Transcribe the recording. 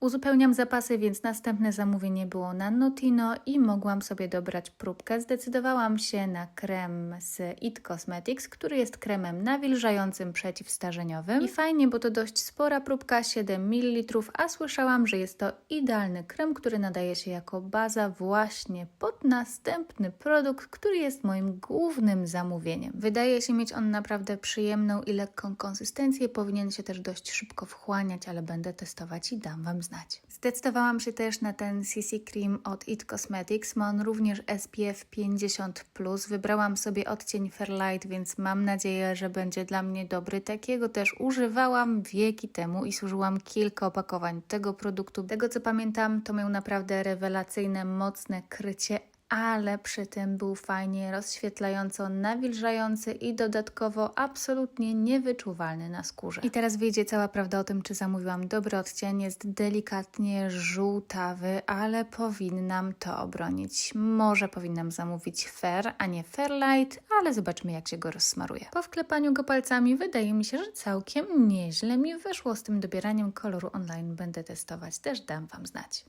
Uzupełniam zapasy, więc następne zamówienie było na Notino i mogłam sobie dobrać próbkę. Zdecydowałam się na krem z It Cosmetics, który jest kremem nawilżającym przeciwstarzeniowym. I fajnie, bo to dość spora próbka, 7 ml, a słyszałam, że jest to idealny krem, który nadaje się jako baza właśnie pod następny produkt, który jest moim głównym zamówieniem. Wydaje się mieć on naprawdę przyjemną i lekką konsystencję, powinien się też dość szybko wchłaniać, ale będę testować i dam Wam znać. Zdecydowałam się też na ten CC Cream od It Cosmetics. Ma on również SPF 50+. Wybrałam sobie odcień Fairlight, więc mam nadzieję, że będzie dla mnie dobry. Takiego też używałam wieki temu i służyłam kilka opakowań tego produktu. Tego co pamiętam, to miał naprawdę rewelacyjne, mocne krycie, ale przy tym był fajnie rozświetlająco nawilżający i dodatkowo absolutnie niewyczuwalny na skórze. I teraz wyjdzie cała prawda o tym, czy zamówiłam dobry odcień. Jest delikatnie żółtawy, ale powinnam to obronić. Może powinnam zamówić Fair, a nie Fairlight, ale zobaczmy jak się go rozsmaruje. Po wklepaniu go palcami wydaje mi się, że całkiem nieźle mi wyszło z tym dobieraniem koloru online. Będę testować, też dam Wam znać.